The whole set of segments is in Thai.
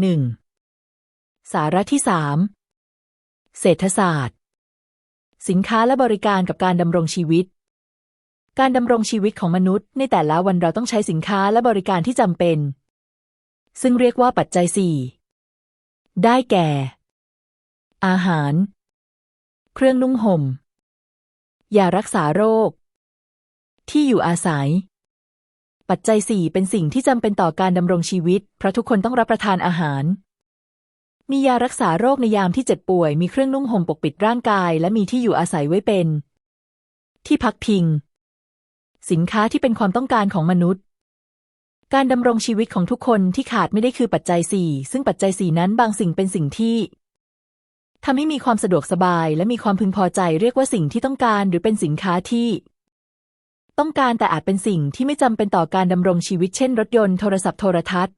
หนึ่งสาระที่สามเศรษฐศาสตร์ สินค้าและบริการกับการดำรงชีวิต การดำรงชีวิตของมนุษย์ ในแต่ละวันเราต้องใช้สินค้าและบริการที่จำเป็น ซึ่งเรียกว่าปัจจัยสี่ได้แก่ อาหาร เครื่องนุ่งห่มยารักษาโรค ที่อยู่อาศัย ปัจจัยสี่เป็นสิ่งที่จำเป็นต่อการดำรงชีวิต เพราะทุกคนต้องรับประทานอาหาร มียารักษาโรคในยามที่เจ็บป่วย มีเครื่องนุ่งห่มปกปิดร่างกาย และมีที่อยู่อาศัยไว้เป็น ที่พักพิง สินค้าที่เป็นความต้องการของมนุษย์ การดำรงชีวิตของทุกคนที่ขาดไม่ได้คือปัจจัยสี่ซึ่งปัจจัยสี่นั้นบางสิ่งเป็นสิ่งที่ทำให้มีความสะดวกสบาย และมีความพึงพอใจเรียกว่าสิ่งที่ต้องการ หรือเป็นสินค้าที่ ต้องการแต่อาจเป็นสิ่งที่ไม่จำเป็นต่อการดำรงชีวิตเช่น รถยนต์โทรศัพท์โทรทัศน์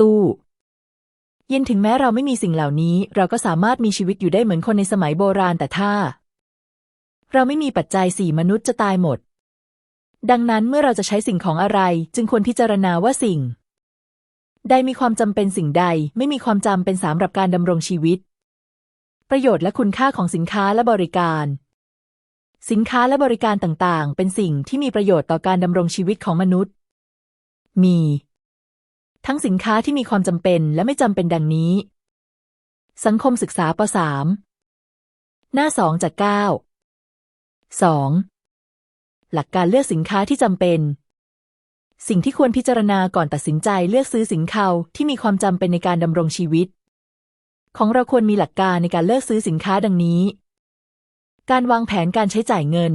ตู้ เย็นถึงแม้เราไม่มีสิ่งเหล่านี้ เราก็สามารถมีชีวิตอยู่ได้เหมือนคนในสมัยโบราณแต่ถ้า เราไม่มีปัจจัยสี่มนุษย์จะตายหมด ดังนั้นเมื่อเราจะใช้สิ่งของอะไร จึงควรพิจารณาว่าสิ่ง ใดมีความจำเป็นสิ่งใด ไม่มีความจำเป็นสำหรับการดำรงชีวิต ประโยชน์และคุณค่าของสินค้าและบริการ สินค้าและบริการต่างๆ เป็นสิ่งที่มีประโยชน์ต่อการดำรงชีวิตของมนุษย์ มี ทั้งสินค้าที่มีความจำเป็นและไม่จำเป็นดังนี้ สังคมศึกษาป .3 หน้าสองจากเก้าสองหลักการเลือกสินค้าที่จำเป็น สิ่งที่ควรพิจารณาก่อนตัดสินใจเลือกซื้อสินค้าที่มีความจำเป็นในการดำรงชีวิต ของเราควรมีหลักการในการเลือกซื้อสินค้าดังนี้ การวางแผนการใช้จ่ายเงิน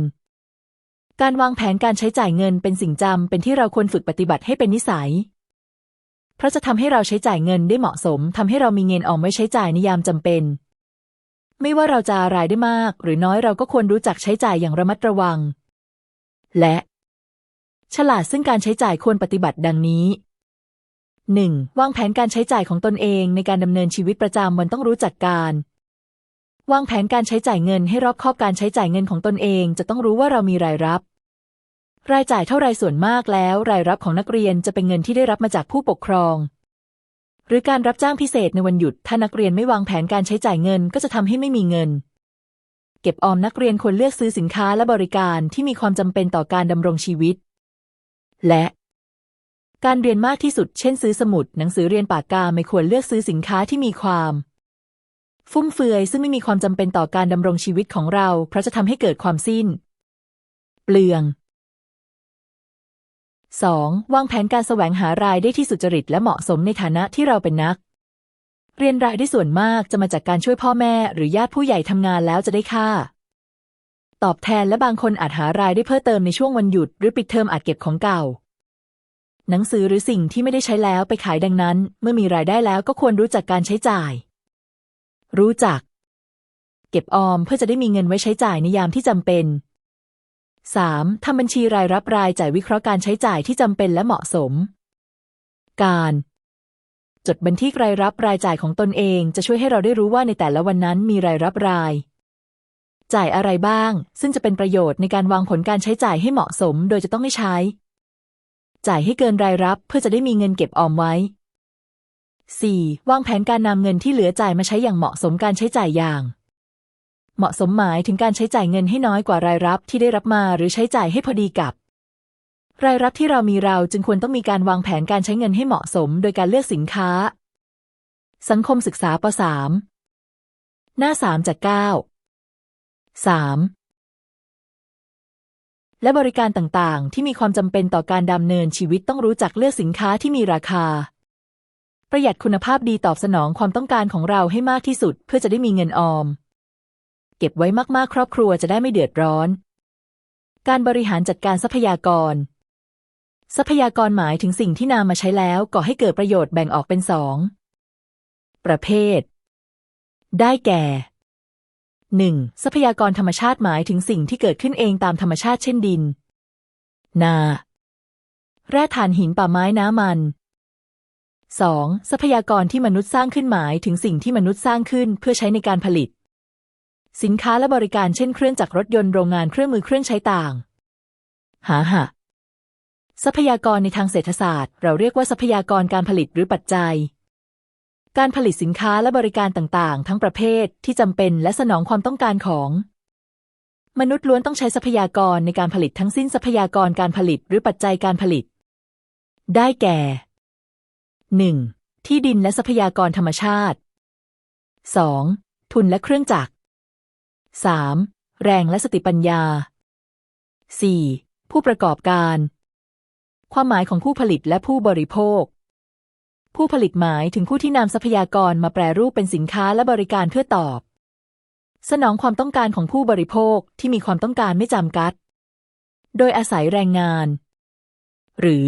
การวางแผนการใช้จ่ายเงินเป็นสิ่งจำเป็นที่เราควรฝึกปฏิบัติให้เป็นนิสัย เพราะจะทำให้เราใช้จ่ายเงินได้เหมาะสมทำให้เรามีเงินออมไว้ใช้จ่ายในยามจำเป็น ไม่ว่าเราจะรายได้มาก หรือน้อยเราก็ควรรู้จักใช้จ่ายอย่างระมัดระวัง และ ฉลาดซึ่งการใช้จ่ายควรปฏิบัติดังนี้ 1. วางแผนการใช้จ่ายของตนเองในการดำเนินชีวิตประจำวันต้องรู้จักการ วางแผนการใช้จ่ายเงินให้รอบคอบการใช้จ่ายเงินของตนเอง จะต้องรู้ว่าเรามีรายรับ รายจ่ายเท่าไรส่วนมากแล้ว รายรับของนักเรียนจะเป็นเงินที่ได้รับมาจากผู้ปกครอง หรือการรับจ้างพิเศษในวันหยุด ถ้านักเรียนไม่วางแผนการใช้จ่ายเงินก็จะทำให้ไม่มีเงิน เก็บออมนักเรียนควรเลือกซื้อสินค้าและบริการที่มีความจำเป็นต่อการดำรงชีวิต และการเรียนมากที่สุด เช่นซื้อสมุด หนังสือเรียนปากกา ไม่ควรเลือกซื้อสินค้าที่มีความ ฟุ่มเฟือยซึ่งไม่มีความจำเป็นต่อการดำรงชีวิตของเรา เพราะจะทำให้เกิดความสิ้น เปลือง 2. วางแผนการแสวงหารายได้ที่สุจริตและเหมาะสมในฐานะที่เราเป็นนัก เรียนรายได้ส่วนมากจะมาจากการช่วยพ่อแม่ หรือญาติผู้ใหญ่ทำงานแล้วจะได้ค่า ตอบแทนและบางคนอาจหารายได้เพิ่มเติมในช่วงวันหยุด หรือปิดเทอมอาจเก็บของเก่า หนังสือหรือสิ่งที่ไม่ได้ใช้แล้วไปขายดังนั้น เมื่อมีรายได้แล้วก็ควรรู้จักการใช้จ่าย รู้จัก เก็บออมเพื่อจะได้มีเงินไว้ใช้จ่ายในยามที่จำเป็น 3. ทำบัญชีรายรับรายจ่ายวิเคราะห์การใช้จ่ายที่จำเป็นและเหมาะสม การ จดบันทึกรายรับรายจ่ายของตนเองจะช่วยให้เราได้รู้ว่าในแต่ละวันนั้นมีรายรับราย จ่ายอะไรบ้าง ซึ่งจะเป็นประโยชน์ในการวางผลการใช้จ่ายให้เหมาะสม โดยจะต้องไม่ใช้ จ่ายให้เกินรายรับเพื่อจะได้มีเงินเก็บออมไว้ 4. วางแผนการนำเงินที่เหลือจ่ายมาใช้อย่างเหมาะสมการใช้จ่ายอย่าง เหมาะสมหมายถึงการใช้จ่ายเงินให้น้อยกว่ารายรับที่ได้รับมาหรือใช้จ่ายให้พอดีกับ รายรับที่เรามีเราจึงควรต้องมีการวางแผนการใช้เงินให้เหมาะสม โดยการเลือกสินค้า สังคมศึกษาป .3 หน้า 3 จาก 9 3 และบริการต่างๆ ที่มีความจำเป็นต่อการดำเนินชีวิตต้องรู้จักเลือกสินค้าที่มีราคา ประหยัดคุณภาพดีตอบสนองความต้องการของเราให้มากที่สุด เพื่อจะได้มีเงินออม เก็บไว้มากๆ ครอบครัวจะได้ไม่เดือดร้อน การบริหารจัดการทรัพยากร ทรัพยากรหมายถึงสิ่งที่นำมาใช้แล้วก่อให้เกิดประโยชน์แบ่งออกเป็นสองประเภท ได้แก่ 1. ทรัพยากรธรรมชาติหมายถึงสิ่งที่เกิดขึ้นเองตามธรรมชาติเช่นดิน นา แร่ถ่านหินป่าไม้น้ำมัน 2. ทรัพยากรที่มนุษย์สร้างขึ้นหมายถึงสิ่งที่มนุษย์สร้างขึ้นเพื่อใช้ในการผลิต สินค้าและบริการเช่นเครื่องจักรรถยนต์โรงงานเครื่องมือเครื่องใช้ต่าง หาหะ ทรัพยากรในทางเศรษฐศาสตร์ เราเรียกว่าทรัพยากรการผลิตหรือปัจจัย การผลิตสินค้าและบริการต่างๆ ทั้งประเภทที่จำเป็นและสนองความต้องการของ มนุษย์ล้วนต้องใช้ทรัพยากรในการผลิตทั้งสิ้นทรัพยากรการผลิตหรือปัจจัยการผลิต ได้แก่ 1. ที่ดินและทรัพยากรธรรมชาติ 2. ทุนและเครื่องจักร 3. แรงและสติปัญญา 4. ผู้ประกอบการ ความหมายของผู้ผลิตและผู้บริโภค ผู้ผลิตหมายถึงผู้ที่นำทรัพยากรมาแปรรูปเป็นสินค้าและบริการเพื่อตอบ สนองความต้องการของผู้บริโภคที่มีความต้องการไม่จำกัด โดยอาศัยแรงงาน หรือ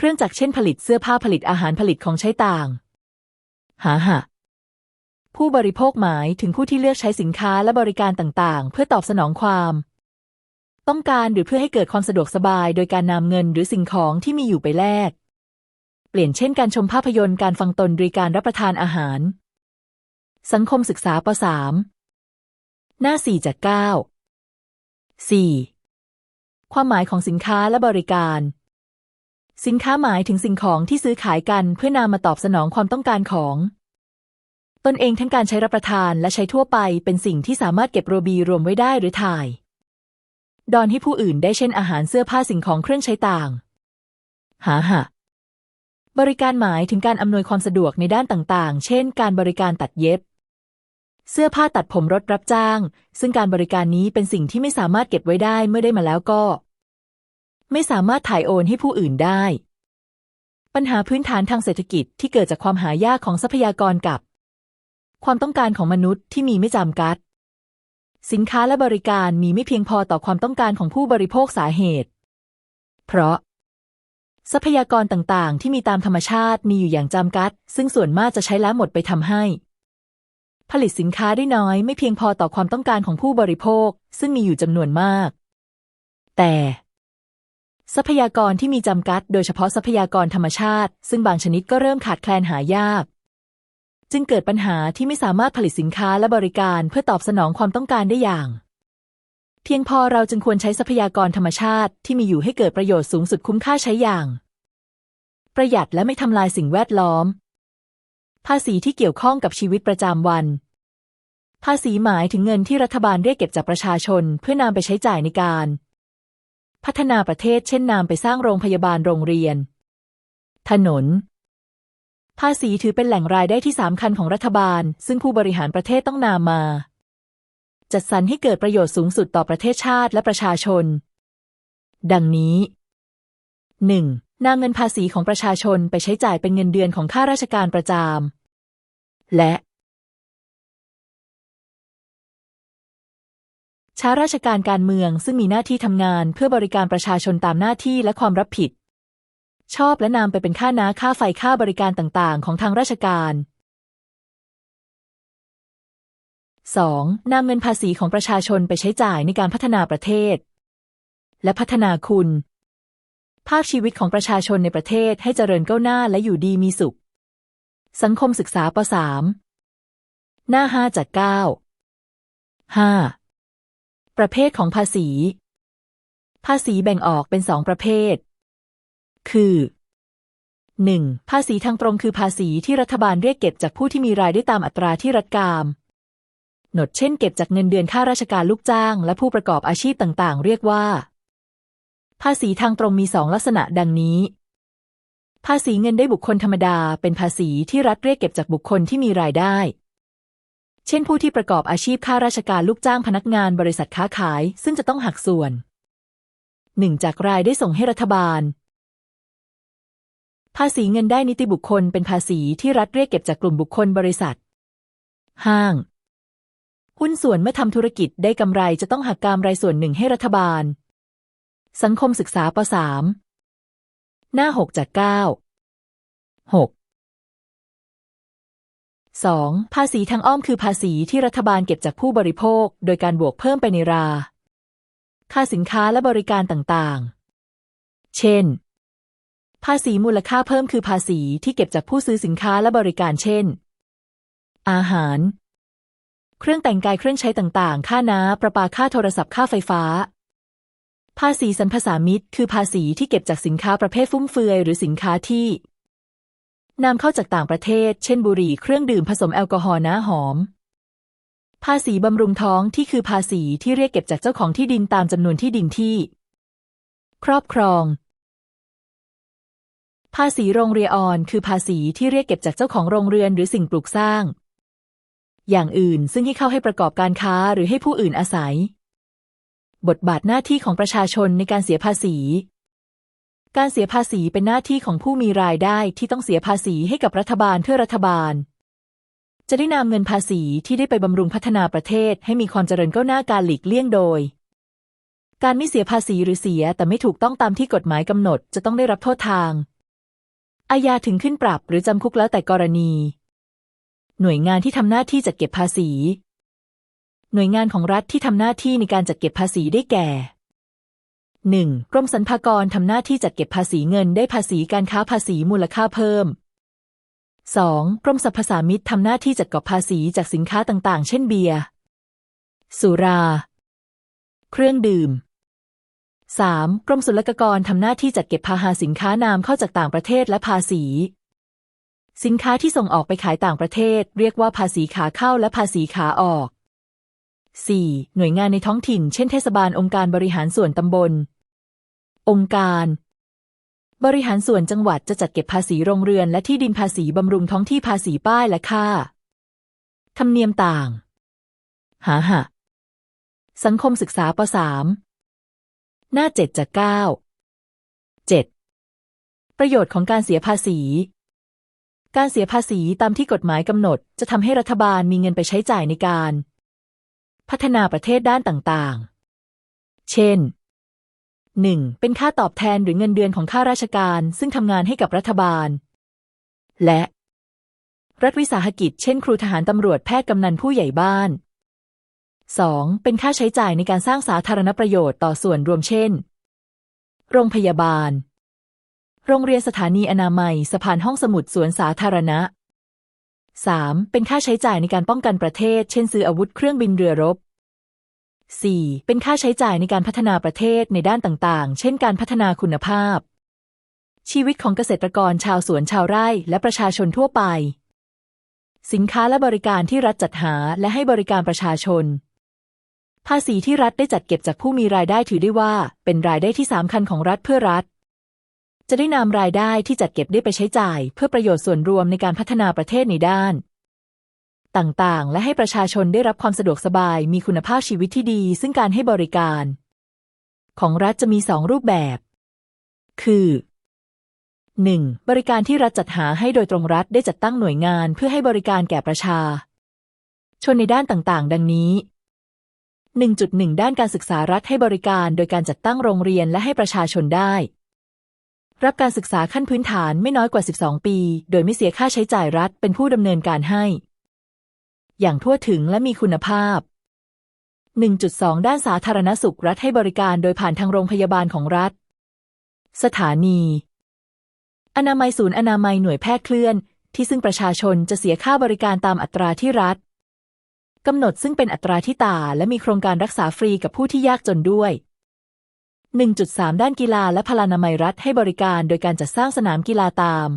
เครื่องจักรเช่นผลิตเสื้อผ้าผลิตอาหารผลิตของใช้ต่าง หาหะผู้บริโภคหมายถึงผู้ที่เลือกใช้สินค้าและบริการต่างๆ เพื่อตอบสนองความ ต้องการหรือเพื่อให้เกิดความสะดวกสบาย โดยการนำเงินหรือสิ่งของที่มีอยู่ไปแลก เปลี่ยนเช่นการชมภาพยนตร์การฟังตนหรือการรับประทานอาหาร สังคมศึกษาป .3 หน้า 4 จาก 9 4. ความหมายของสินค้าและบริการ สินค้าหมายถึงสิ่งของที่ซื้อขายกันเพื่อนำมาตอบสนองความต้องการของ ตนเองทั้งการใช้รับประทานและใช้ทั่วไปเป็นสิ่งที่สามารถเก็บโรบีรวมไว้ได้หรือถ่าย ดอนให้ผู้อื่นได้เช่นอาหารเสื้อผ้าสิ่งของเครื่องใช้ต่าง หาหะบริการหมายถึงการอำนวยความสะดวกในด้านต่างๆ เช่น การบริการตัดเย็บ เสื้อผ้าตัดผมรถรับจ้าง ซึ่งการบริการนี้เป็นสิ่งที่ไม่สามารถเก็บไว้ได้เมื่อได้มาแล้วก็ ไม่สามารถถ่ายโอนให้ผู้อื่นได้ ปัญหาพื้นฐานทางเศรษฐกิจที่เกิดจากความหายากของทรัพยากรกับ ความต้องการของมนุษย์ที่มีไม่จำกัด สินค้าและบริการมีไม่เพียงพอต่อความต้องการของผู้บริโภคสาเหตุ เพราะ ทรัพยากรต่างๆ ที่มีตามธรรมชาติมีอยู่อย่างจำกัด ซึ่งส่วนมากจะใช้แล้วหมดไปทำให้ผลิตสินค้าได้น้อยไม่เพียงพอต่อความต้องการของผู้บริโภค ซึ่งมีอยู่จำนวนมาก แต่ ทรัพยากรที่มีจำกัด โดยเฉพาะทรัพยากรธรรมชาติ ซึ่งบางชนิดก็เริ่มขาดแคลนหายาก จึงเกิดปัญหาที่ไม่สามารถผลิตสินค้าและบริการเพื่อตอบสนองความต้องการได้อย่าง เพียงพอเราจึงควรใช้ทรัพยากรธรรมชาติที่มีอยู่ให้เกิดประโยชน์สูงสุดคุ้มค่าใช้อย่าง ประหยัดและไม่ทำลายสิ่งแวดล้อม ภาษีที่เกี่ยวข้องกับชีวิตประจำวัน ภาษีหมายถึงเงินที่รัฐบาลเรียกเก็บจากประชาชน เพื่อนำไปใช้จ่ายในการ พัฒนาประเทศเช่นนำไปสร้างโรงพยาบาลโรงเรียน ถนน ภาษีถือเป็นแหล่งรายได้ที่สำคัญของรัฐบาล ซึ่งผู้บริหารประเทศต้องนำมา จัดสรรให้เกิดประโยชน์สูงสุดต่อประเทศชาติและประชาชน ดังนี้ 1. นำเงินภาษีของประชาชนไปใช้จ่ายเป็นเงินเดือนของข้าราชการประจำและ ช้าราชการการเมืองซึ่งมีหน้าที่ทำงานเพื่อบริการประชาชนตามหน้าที่และความรับผิด ชอบและนำไปเป็นค่าน้าค่าไฟค่าบริการต่างๆ ของทางราชการ 2. นำเงินภาษีของประชาชนไปใช้จ่ายในการพัฒนาประเทศ และพัฒนาคุณ ภาพชีวิตของประชาชนในประเทศให้เจริญก้าวหน้าและอยู่ดีมีสุข สังคมศึกษาป .3 หน้า 5 จาก 9 5. ประเภทของภาษี ภาษีแบ่งออกเป็นสองประเภท คือ 1. ภาษีทางตรงคือภาษีที่รัฐบาลเรียกเก็บจากผู้ที่มีรายได้ตามอัตราที่รัฐกามหนดเช่นเก็บจากเงินเดือนค่าราชการลูกจ้าง และผู้ประกอบอาชีพต่างๆ เรียกว่า ภาษีทางตรงมีสองลักษณะดังนี้ ภาษีเงินได้บุคคลธรรมดา เป็นภาษีที่รัฐเรียกเก็บจากบุคคลที่มีรายได้ เช่นผู้ที่ประกอบอาชีพข้าราชการลูกจ้างพนักงานบริษัทค้าขาย ซึ่งจะต้องหักส่วนหนึ่งจากรายได้ส่งให้รัฐบาล ภาษีเงินได้นิติบุคคลเป็นภาษีที่รัฐเรียกเก็บจากกลุ่มบุคคลบริษัท ห้าง หุ้นส่วนเมื่อทำธุรกิจได้กำไรจะต้องหักกำไรส่วนหนึ่งให้รัฐบาล สังคมศึกษาป .3 หน้าหกจากเก้าหกสองภาษีทางอ้อมคือภาษีที่รัฐบาลเก็บจากผู้บริโภค โดยการบวกเพิ่มไปในรา ค่าสินค้าและบริการต่างๆ เช่น ภาษีมูลค่าเพิ่มคือภาษีที่เก็บจากผู้ซื้อสินค้าและบริการเช่น อาหาร เครื่องแต่งกายเครื่องใช้ต่างๆ ค่าน้ำประปาค่าโทรศัพท์ค่าไฟฟ้า ภาษีสรรพสามิตคือภาษีที่เก็บจากสินค้าประเภทฟุ่มเฟือยหรือสินค้าที่ นำเข้าจากต่างประเทศ เช่นบุหรี่เครื่องดื่มผสมแอลกอฮอล์น้าหอม ภาษีบำรุงท้องที่คือภาษีที่เรียกเก็บจากเจ้าของที่ดินตามจำนวนที่ดินที่ ครอบครอง ภาษีโรงเรียออน คือภาษีที่เรียกเก็บจากเจ้าของโรงเรือนหรือสิ่งปลูกสร้าง อย่างอื่นซึ่งให้เข้าให้ประกอบการค้าหรือให้ผู้อื่นอาศัย บทบาทหน้าที่ของประชาชนในการเสียภาษี การเสียภาษีเป็นหน้าที่ของผู้มีรายได้ที่ต้องเสียภาษีให้กับรัฐบาลเพื่อรัฐบาล จะได้นำเงินภาษีที่ได้ไปบำรุงพัฒนาประเทศให้มีความเจริญก้าวหน้าการหลีกเลี่ยงโดย การไม่เสียภาษีหรือเสียแต่ไม่ถูกต้องตามที่กฎหมายกำหนดจะต้องได้รับโทษทาง อาญาถึงขึ้นปรับหรือจำคุกแล้วแต่กรณี หน่วยงานที่ทำหน้าที่จัดเก็บภาษี หน่วยงานของรัฐที่ทำหน้าที่ในการจัดเก็บภาษีได้แก่ 1. กรมสรรพากรทำหน้าที่จัดเก็บภาษีเงินได้ภาษีการค้าภาษีมูลค่าเพิ่ม 2. กรมสรรพสามิตทำหน้าที่จัดเก็บภาษีจากสินค้าต่างๆ เช่นเบียร์ สุรา เครื่องดื่ม 3. กรมศุลกากรทำหน้าที่จัดเก็บภาหาสินค้านำเข้าจากต่างประเทศและภาษี สินค้าที่ส่งออกไปขายต่างประเทศ เรียกว่าภาษีขาเข้าและภาษีขาออก 4. หน่วยงานในท้องถิ่น เช่นเทศบาลองค์การบริหารส่วนตำบล องค์การ บริหารส่วนจังหวัดจะจัดเก็บภาษีโรงเรือนและที่ดินภาษีบำรุงท้องที่ภาษีป้ายและค่า ธรรมเนียมต่าง หาหะ สังคมศึกษาป .3 หน้าเจ็ดจากเก้าเจ็ดประโยชน์ของการเสียภาษี การเสียภาษีตามที่กฎหมายกำหนด จะทำให้รัฐบาลมีเงินไปใช้จ่ายในการ พัฒนาประเทศด้านต่างๆ เช่น 1. เป็นค่าตอบแทนหรือเงินเดือนของข้าราชการ ซึ่งทำงานให้กับรัฐบาล และ รัฐวิสาหกิจ เช่น ครูทหารตำรวจแพทย์กำนันผู้ใหญ่บ้าน 2. เป็นค่าใช้จ่ายในการสร้างสาธารณประโยชน์ต่อส่วนรวมเช่น โรงพยาบาล โรงเรียนสถานีอนามัย สะพานห้องสมุดสวนสาธารณะ 3. เป็นค่าใช้จ่ายในการป้องกันประเทศ เช่น ซื้ออาวุธเครื่องบินเรือรบ 4. เป็นค่าใช้จ่ายในการพัฒนาประเทศในด้านต่างๆ เช่นการพัฒนาคุณภาพ ชีวิตของเกษตรกรชาวสวนชาวไร่และประชาชนทั่วไป สินค้าและบริการที่รัฐจัดหาและให้บริการประชาชน ภาษีที่รัฐได้จัดเก็บจากผู้มีรายได้ถือได้ว่า เป็นรายได้ที่สำคัญของรัฐเพื่อรัฐ จะได้นำรายได้ที่จัดเก็บได้ไปใช้จ่าย เพื่อประโยชน์ส่วนรวมในการพัฒนาประเทศในด้าน ต่างๆ และให้ประชาชนได้รับความสะดวกสบาย มีคุณภาพชีวิตที่ดี ซึ่งการให้บริการ ของรัฐจะมีสองรูปแบบ คือ 1. บริการที่รัฐจัดหาให้โดยตรงรัฐได้จัดตั้งหน่วยงานเพื่อให้บริการแก่ประชา ชนในด้านต่างๆ ดังนี้ 1.1 ด้านการศึกษารัฐให้บริการโดยการจัดตั้งโรงเรียนและให้ประชาชนได้ รับการศึกษาขั้นพื้นฐานไม่น้อยกว่า 12 ปี โดยไม่เสียค่าใช้จ่ายรัฐเป็นผู้ดำเนินการให้ อย่างทั่วถึงและมีคุณภาพ 1.2 ด้านสาธารณสุขรัฐให้บริการโดยผ่านทางโรงพยาบาลของรัฐ สถานี อนามัยศูนย์อนามัยหน่วยแพทย์เคลื่อน ที่ซึ่งประชาชนจะเสียค่าบริการตามอัตราที่รัฐกำหนดซึ่งเป็นอัตราที่ต่าและมีโครงการรักษาฟรีกับผู้ที่ยากจนด้วย 1.3 ด้านกีฬาและพลานามัยรัฐให้บริการโดยการจัดสร้างสนามกีฬาตาม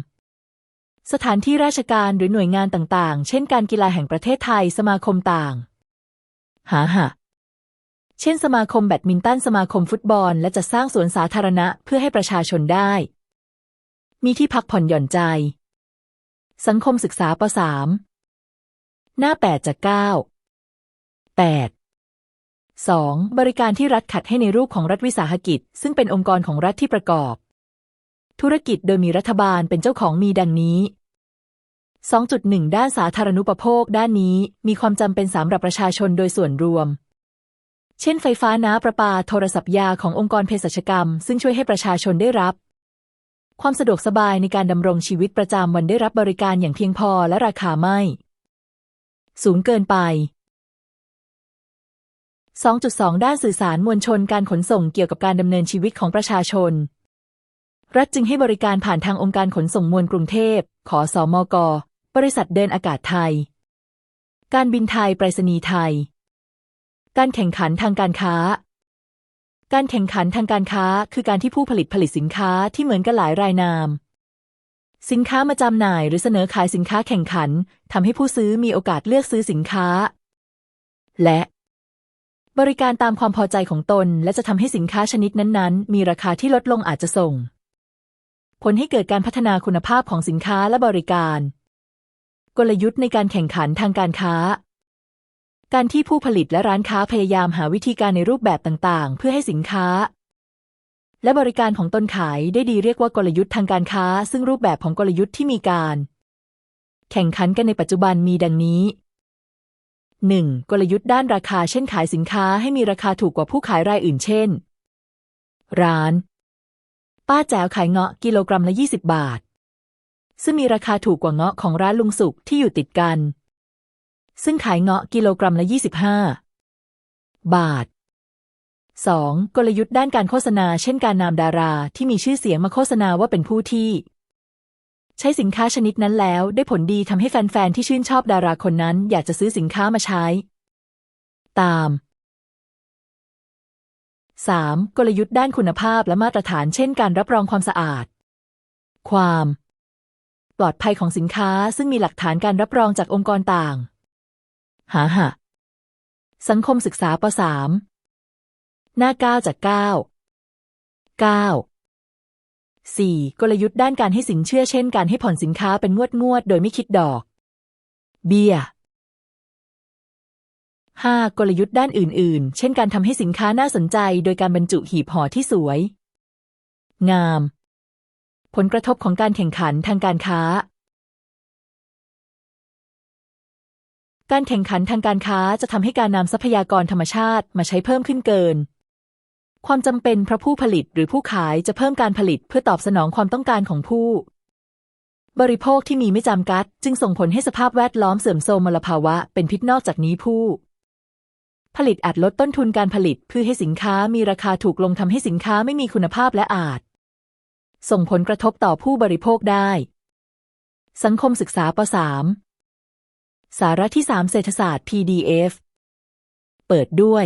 สถานที่ราชการหรือหน่วยงานต่างๆ เช่นการกีฬาแห่งประเทศไทยสมาคมต่าง หาหะเช่นสมาคมแบดมินตันสมาคมฟุตบอล และจัดสร้างสวนสาธารณะเพื่อให้ประชาชนได้ มีที่พักผ่อนหย่อนใจ สังคมศึกษาป .3 หน้า 8 จาก 9 8 2. บริการที่รัฐขัดให้ในรูปของรัฐวิสาหกิจ ซึ่งเป็นองค์กรของรัฐที่ประกอบ ธุรกิจโดยมีรัฐบาลเป็นเจ้าของมีดังนี้ 2.1 ด้านสาธารณูปโภค ด้านนี้มีความจำเป็นสำหรับประชาชนโดยส่วนรวม เช่นไฟฟ้าน้ำประปา โทรศัพท์ยาขององค์กรเภสัชกรรม ซึ่งช่วยให้ประชาชนได้รับ ความสะดวกสบายในการดำรงชีวิตประจำวันได้รับบริการอย่างเพียงพอและราคาไม่ สูงเกินไป2.2 ด้านสื่อสารมวลชนการขนส่งเกี่ยวกับการดำเนินชีวิตของประชาชน รัฐจึงให้บริการผ่านทางองค์การขนส่งมวลกรุงเทพ ขอสอมกบริษัทเดินอากาศไทย การบินไทยไปรษณีย์ไทย การแข่งขันทางการค้า การแข่งขันทางการค้าคือการที่ผู้ผลิตผลิตสินค้าที่เหมือนกันหลายรายนาม สินค้ามาจำหน่ายหรือเสนอขายสินค้าแข่งขันทำให้ผู้ซื้อมีโอกาสเลือกซื้อสินค้า และ บริการตามความพอใจของตน และจะทำให้สินค้าชนิดนั้นๆ มีราคาที่ลดลงอาจจะส่ง ผลให้เกิดการพัฒนาคุณภาพของสินค้าและบริการ กลยุทธ์ในการแข่งขันทางการค้า การที่ผู้ผลิตและร้านค้าพยายามหาวิธีการในรูปแบบต่างๆ เพื่อให้สินค้า และบริการของตนขายได้ดีเรียกว่ากลยุทธ์ทางการค้า ซึ่งรูปแบบของกลยุทธ์ที่มีการ แข่งขันกันในปัจจุบันมีดังนี้ 1. กลยุทธ์ด้านราคาเช่นขายสินค้าให้มีราคาถูกกว่าผู้ขายรายอื่นเช่น ร้าน ป้าแจ๋วขายเงาะกิโลกรัมละ 20 บาท ซึ่งมีราคาถูกกว่าเงาะของร้านลุงสุกที่อยู่ติดกัน ซึ่งขายเงาะกิโลกรัมละ 25 บาท 2. กลยุทธ์ด้านการโฆษณา เช่นการนำดาราที่มีชื่อเสียงมาโฆษณาว่าเป็นผู้ที่ ใช้สินค้าชนิดนั้นแล้ว ได้ผลดีทำให้แฟนๆที่ชื่นชอบดาราคนนั้น อยากจะซื้อสินค้ามาใช้ ตาม 3. กลยุทธ์ด้านคุณภาพและมาตรฐานเช่นการรับรองความสะอาด ความ ปลอดภัยของสินค้าซึ่งมีหลักฐานการรับรองจากองค์กรต่าง หาหะ สังคมศึกษาป .3 หน้า 9 จาก 9 9 4. กลยุทธ์ด้านการให้สินเชื่อเช่นการให้ผ่อนสินค้าเป็นงวดงวดโดยไม่คิดดอก เบี้ย 5. กลยุทธ์ด้านอื่น ๆ เช่นการทำให้สินค้าน่าสนใจ โดยการบรรจุหีบห่อที่สวย งาม ผลกระทบของการแข่งขันทางการค้า การแข่งขันทางการค้าจะทำให้การนำทรัพยากรธรรมชาติมาใช้เพิ่มขึ้นเกิน ความจำเป็นเพราะผู้ผลิตหรือผู้ขายจะเพิ่มการผลิตเพื่อตอบสนองความต้องการของผู้ บริโภคที่มีไม่จำกัด จึงส่งผลให้สภาพแวดล้อมเสื่อมโทรมมลภาวะเป็นพิษนอกจากนี้ผู้ ผลิตอาจลดต้นทุนการผลิตเพื่อให้สินค้ามีราคาถูกลงทำให้สินค้าไม่มีคุณภาพและอาจ ส่งผลกระทบต่อผู้บริโภคได้ สังคมศึกษาป .3 สาระที่ 3 เศรษฐศาสตร์ PDF เปิดด้วย